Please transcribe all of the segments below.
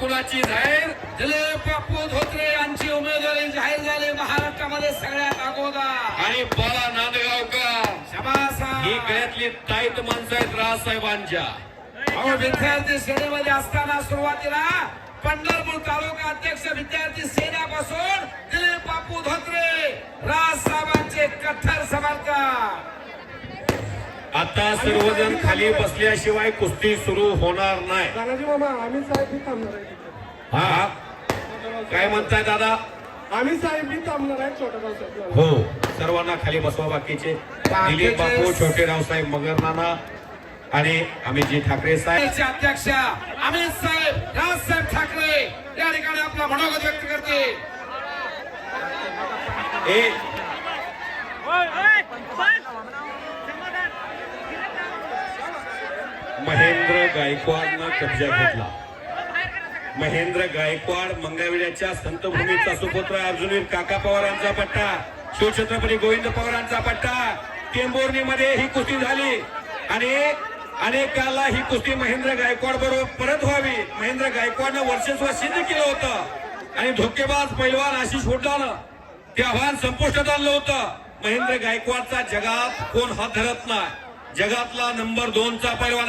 कुणाची जाहीर? दिलीप बापू धोत्रे यांची उमेदवारी जाहीर झाली. महाराष्ट्रामध्ये सगळ्यात अगोदर. आणि बोला नांदगावकर. शबासा ही गळ्यातली ताईत माणसं आहेत राजसाहेबांच्या अहो विद्यार्थी सेनेमध्ये असताना सुरुवातीला पंढरपूर तालुका अध्यक्ष विद्यार्थी सेनेपासून दिलीप बापू धोत्रे राजसाहेबांचे कठ्ठर समर्थक. आता सर्वजण खाली बसल्याशिवाय कुस्ती सुरू होणार नाही. तानाजी मामा आम्ही साहेब थांबणार आहे. हा? काय म्हणताय दादा? आम्ही साहेब बी थांबणार आहे छोटा साहेब हो सर्वांना खाली बसवा बाकीचे. दिलीप बापू छोटे रावसाहेब मगर नाना आणि अमितजी ठाकरे साहेब. अध्यक्ष अमित साहेब राजसाहेब ठाकरे या ठिकाणी आपला मनोगत व्यक्त करते. ए महेंद्र गायकवाडनं कब्जा घेतला. महेंद्र गायकवाड मंगाविड्याच्या संतभूमीचा सुपुत्र अर्जुनवीर काका पवारांचा पट्टा शिवछत्रपती गोविंद पवारांचा पट्टा. टेंभुर्णीमध्ये ही कुस्ती झाली. आणि अनेकाला ही कुस्ती महेंद्र गायकवाड बरोबर परत व्हावी. महेंद्र गायकवाडनं वर्चस्व सिद्ध केलं होतं. आणि धोकेबाज पैलवान आशिष होटानं ते आव्हान संपुष्टात आणलं होतं. महेंद्र गायकवाडचा जगात कोण हात धरत नाही. जगातला नंबर दोनचा पैलवान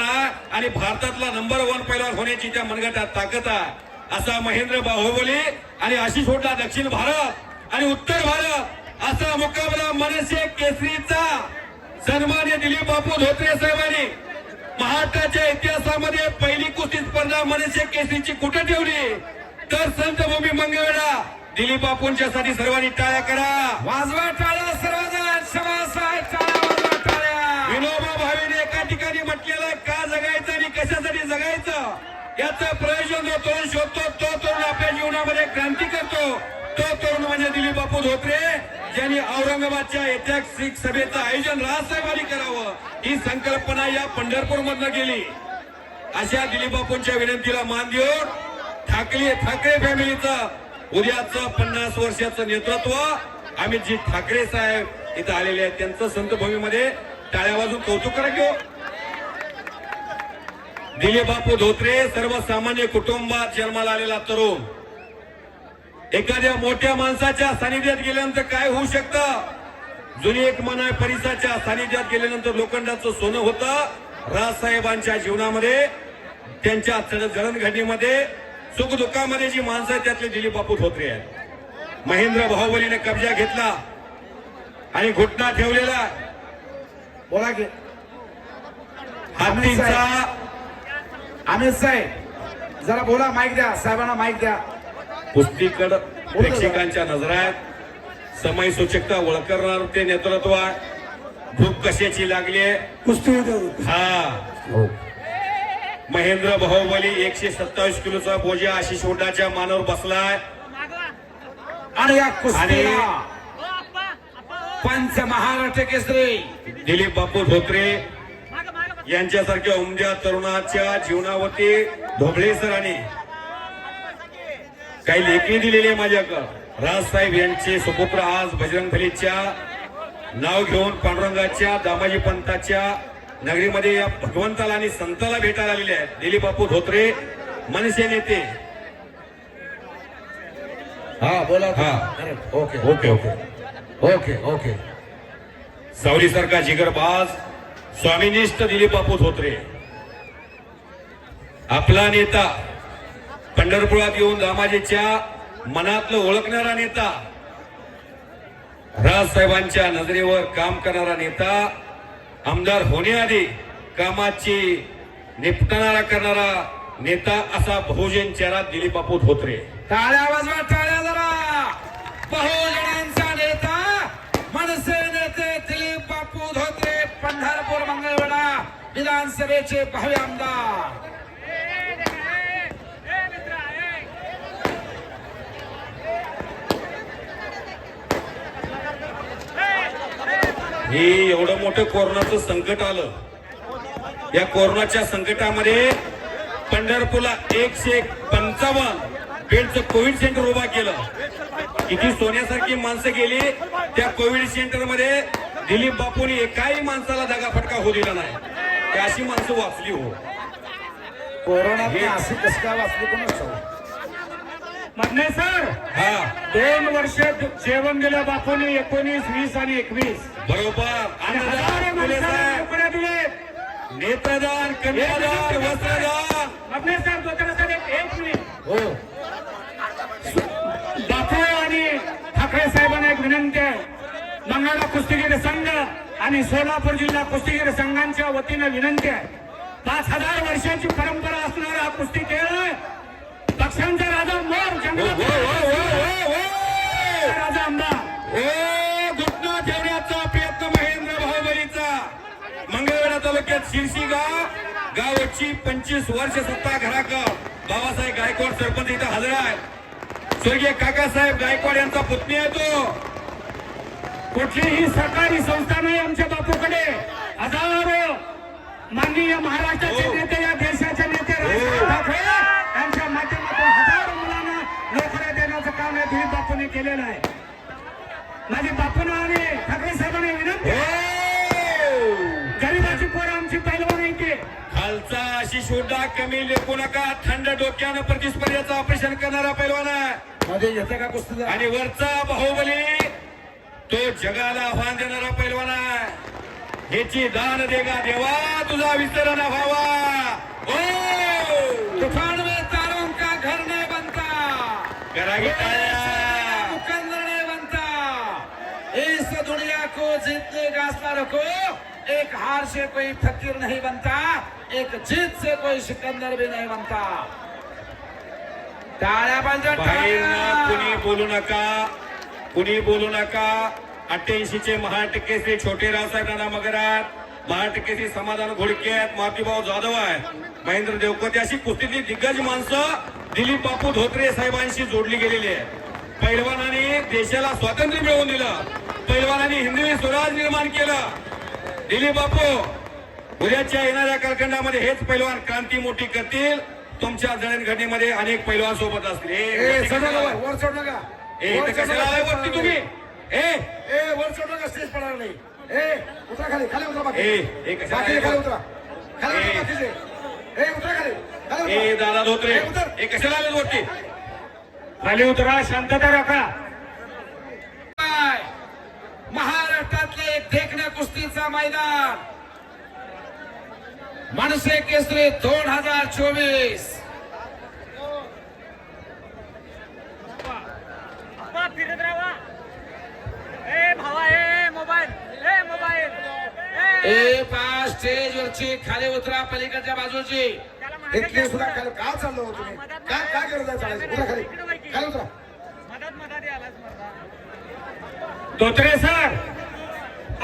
आणि भारतातला नंबर वन पैलवान होण्याची त्या मनगटात ताकद आहे असा महेंद्र बाहुबली आणि आशिष होटला दक्षिण भारत आणि उत्तर भारत. असा मुकाबला मनसे केसरीचा. सन्मान्य दिलीप बापू धोत्रे साहेबांनी. महाराष्ट्राच्या इतिहासामध्ये पहिली कुस्ती स्पर्धा मनसे केसरीची कुठे ठेवली? तर संतभूमी मंगळवेळा दिलीप बापूंच्या साठी सर्वांनी टाळ्या करा. वाजवा टाळ्या सर्वजण. समाज विनोबा भावेने एका ठिकाणी म्हटलेलं का जगायचं आणि कशासाठी जगायचं? याचं प्रयोजन जो तरुण शोधतो तो तरुण आपल्या जीवनामध्ये क्रांती करतो. तो तरुण म्हणजे दिलीप बापू धोत्रे ज्यांनी औरंगाबादच्या ऐतिहासिक सभेचं आयोजन राजसाहेबांनी करावं. ही संकल्पना या पंढरपूर मधनं गेली. अशा दिलीप बापूंच्या विनंतीला मान देऊन ठाकरे ठाकरे फॅमिलीचं उद्याचं पन्नास वर्षाचं नेतृत्व अमितजी ठाकरे साहेब इथं आलेले आहेत. त्यांचं संतभूमीमध्ये टाळ्या वाजून कौतुक करा घेऊ हो. दिलीप बापू धोत्रे सर्वसामान्य कुटुंबात जन्माला आलेला तरुण. एखाद्या मोठ्या माणसाच्या सानिध्यात गेल्यानंतर काय होऊ शकतं? जुनी एक मन आहे परिसाच्या सानिध्यात गेल्यानंतर लोखंडाचं सोनं होतं. राजसाहेबांच्या जीवनामध्ये त्यांच्या जडणघडणीमध्ये सुख दुःखामध्ये जी माणसं आहेत त्यातले दिलीप बापू धोत्रे आहेत. महेंद्र बाहुबलीने कब्जा घेतला आणि घुटना ठेवलेला बोला की. अमित साहेब जरा बोला माईक द्या साहेबांना माईक द्या. कुस्तीकड प्रेक्षकांच्या नजरात समय सूचकता ओळखणार ते नेतृत्व आहे. भूक कशाची लागली कुस्ती हा. महेंद्र बाहुबली एकशे सत्तावीस किलोचा बोजा आशिष होटाच्या मानावर बसलाय. आणि या कुस्तीला पंच महाराष्ट्र केसरी. दिलीप बापू धोत्रे यांच्यासारख्या उमद्या तरुणाच्या जीवनावरती ढोबळे सरांनी काही लेखी दिलेली आहे माझ्याकडं. राजसाहेब यांचे सुपुत्र आज बजरंग नाव घेऊन पांडुरंगाच्या दामाजी पंताच्या नगरीमध्ये या भगवंताला आणि संताला भेटायला आलेले आहेत. दिलीप बापू धोत्रे मनसे नेते. हा बोला. हा. Okay. Okay okay. Okay okay. सावलीसारखा जिगरबाज स्वामीनिष्ठ दिलीप बापू धोत्रे. आपला नेता पंढरपुरात येऊन दामाजीच्या मनातलं ओळखणारा नेता राजसाहेबांच्या नजरेवर काम करणारा नेता आमदार होण्याआधी कामाची निपटणारा करणारा नेता असा बहुजन चेहरा दिलीप बापू धोत्रे. टाळ्या वाजवा टाळ्या जरा. विधानसभेचे भावी आमदार. हे एवढं मोठं कोरोनाचं संकट आलं. या कोरोनाच्या संकटामध्ये पंढरपूरला एकशे पंचावन्न बेडचं कोविड सेंटर उभा केलं. किती सोन्यासारखी माणसं गेली त्या कोविड सेंटरमध्ये दिलीप बापूंनी एकाही माणसाला दगाफटका होऊ दिला नाही. ती अशी माणसं वाचली हो. कोरोनात हे- अशी कसं काय वाचली कोणाच? मधने सर हा. दोन वर्ष जेवण दिलं बापूने एकोणीस वीस आणि एकवीस. बरोबर. आणि अन्नदान फुले साहेब. नोकऱ्या दिले नेत्रदान कन्यादान वस्त्रदान. मधने सर दोतरा सर एक एक मिनिट. हो. बापू आणि ठाकरे साहेबांना एक विनंती आहे. मंगळा कुस्तीगीर संघ आणि सोलापूर जिल्हा कुस्तीगीर संघांच्या वतीनं विनंती आहे. पाच हजार वर्षाची परंपरा असणारा हा कुस्ती खेळ आहे. पक्ष्यांचा राजा मोर जंगलात हो, हो, हो. राजा घुटना ठेवण्याचा प्रयत्न महेंद्र बाहुबलीचा मंगळवेढा तालुक्यात शिरशी गाव गावची पंचवीस वर्ष सत्ता घराकर बाबासाहेब गायकवाड सरपंच इथं हजर आहे स्वर्गीय काकासाहेब गायकवाड यांचा पुतणी आहे तो कुठलीही सरकारी संस्था नाही आमच्या बापूकडे. हजारो माननीय महाराष्ट्राचे हो. नेते या देशाचे नेते ठाकरे यांच्या माध्यमातून हजारो मुलांना नोकऱ्या देण्याचं काम या दिलीप बापूने केलेलं आहे. माझी बापून आणि ठाकरे साहेबांनी विनंती. हो. गरिबाची पोरं आमची पैलवान आहे ते. खालचा अशी शोधा कमी लेखू नका. थंड डोक्यानं प्रतिस्पर्ध्याचं ऑपरेशन करणारा पैलवान आहे. मध्ये येते का कुस्ती आणि वरचा बाहुबली तो जगाला आव्हान देणारा पैलवान आहे. ह्याची दान देगा देवा तुझा विसरण व्हावा. ओ तूफान में तारों का घर नहीं बनता. करा की टाळ्या. मुकंदर नहीं बनता. इस दुनिया को जीतने का आस्था रखो एक हार से कोई फकीर नहीं बनता एक जीत से कोई सिकंदर भी नहीं बनता. टाळ्या. कुणी बोलू नका. कुणी बोलू नका. अठ्ठ्याऐंशी चे महाटक्केचे छोटे रावसाहेब नाना मगरात. महाटक्केचे समाधान घोडके आहेत. मारुतीभाऊ जाधव आहे महेंद्र देवकोते अशी कुस्तीतली दिग्गज माणसं दिलीप बापू धोत्रे साहेबांशी जोडली गेलेली आहे पैलवानाने देशाला स्वातंत्र्य मिळवून दिलं. पैलवानाने हिंदवी स्वराज निर्माण केलं. दिलीप बापू उद्याच्या येणाऱ्या कालखंडामध्ये हेच पैलवान क्रांती मोठी करतील. तुमच्या जडणघडणीमध्ये अनेक पैलवान सोबत असतील. ए चढ नका वर चढ नका ए, इथं वर चढ कशाला नका, आलाय वरती तुम्ही? ए ए? वर चढ नका स्टेज पडणार नाही. ए उतरा खाली खाली उतरा बाकी. ए, ए, कशाला बाकी आलाय? खाली वर? उतरा. खाली ए. उतरा बाकीचे. ए उतरा खाली. खाली ए उतरा दादा धोत्रे. ए, उतर. ए कशाला आले वरती? खाली उतरा शांतता राखा. काय? महाराष्ट्रातले एक देखण्या कुस्तीचा मैदान. मनसे केसरी दोन हजार चोवीस अप्पा फिरत राहा ए भावा ए मोबाईल ए मोबाईल पाच स्टेज वरची खाली उतरा पलीकडच्या बाजूची. इथली सुद्धा खाली का चाललो हो तुम्ही काय काय करत आहे चालायचं? उतरा खाली. खाली उतरा. मदत मदत यायलाच मरदा धोत्रे सर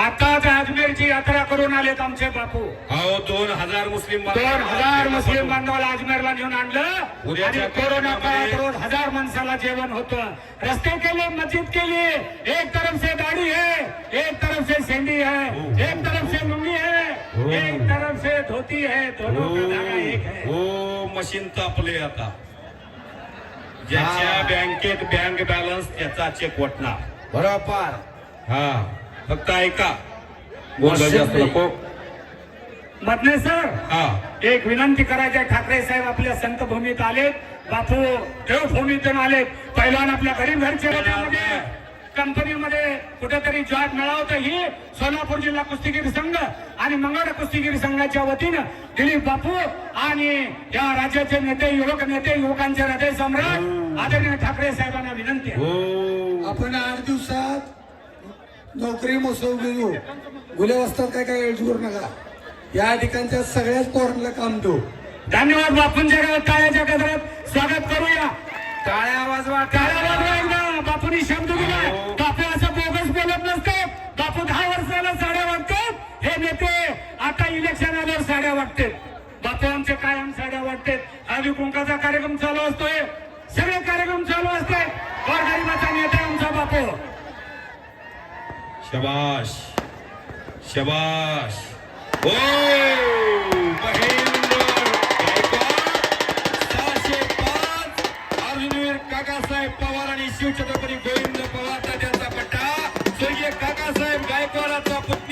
आताच अजमेरची यात्रा करून आलेत आमचे बापू. अहो दोन हजार मुस्लिम दोन हजार मुस्लिम बांधवाला अजमेरला घेऊन आणलं आणि उद्याच्या कोरोना काळात कार्यक्रमामध्ये- रोज हजार माणसाला जेवण होतं. रस्ते केले मस्जिद केली. एक तरफ से दाढ़ी है एक तरफ से सेंडी है. एक तरफ से लुंगी है एक तरफ से धोती है दोनों का धागा एक है। हो मशीन तापले आता. ज्याच्या बँकेत बँक बॅलन्स त्याचा चेक वटणार. बरोबर. हा फक्त ऐका. गोंधळ जास्त नको. मधने सर हा. एक विनंती करायची. ठाकरे साहेब आपल्या संत भूमीत आलेत बापू देवभूमीतून आलेत. पहिलवान आपल्या गरीब घरचे कंपनीमध्ये कुठेतरी जॉब मिळावं ही सोलापूर जिल्हा कुस्तीगीर संघ आणि मंगळ कुस्तीगीर संघाच्या वतीनं दिलीप बापू आणि या राज्याचे नेते युवक नेते युवकांचे हृदय सम्राट आदरणीय ठाकरे साहेबांना विनंती आहे. हो. आपण आठ दिवसात नोकरी मोसव घेऊ गुले वाजतात काय काय करू नका. या ठिकाणच्या सगळ्याच पोरांना काम देऊ. धन्यवाद बापूंच्या टाळ्याच्या गजरात स्वागत करूया टाळ्या वाजवा टाळ्या वाजवा एकदा बापूंनी शब्द दिला बापू असं बोगस बोलत नसते बापू दहा वर्षाला साड्या वाटतात हे नेते आता इलेक्शन आल्यावर साड्या वाटते बापू आमचे कायम साड्या वाटते. हळदी कुंकाचा कार्यक्रम चालू असतोय. सगळे कार्यक्रम चालू असते गरीबाचा नेता आमचा बापू. शबाश. शबाश. ओ! सहाशे पाच अर्जुनवीर काकासाहेब पवार आणि शिवछत्रपती गोविंद पवार त्यांचा पट्टा. स्वर्गीय काकासाहेब गायकवाडाचा पुत्र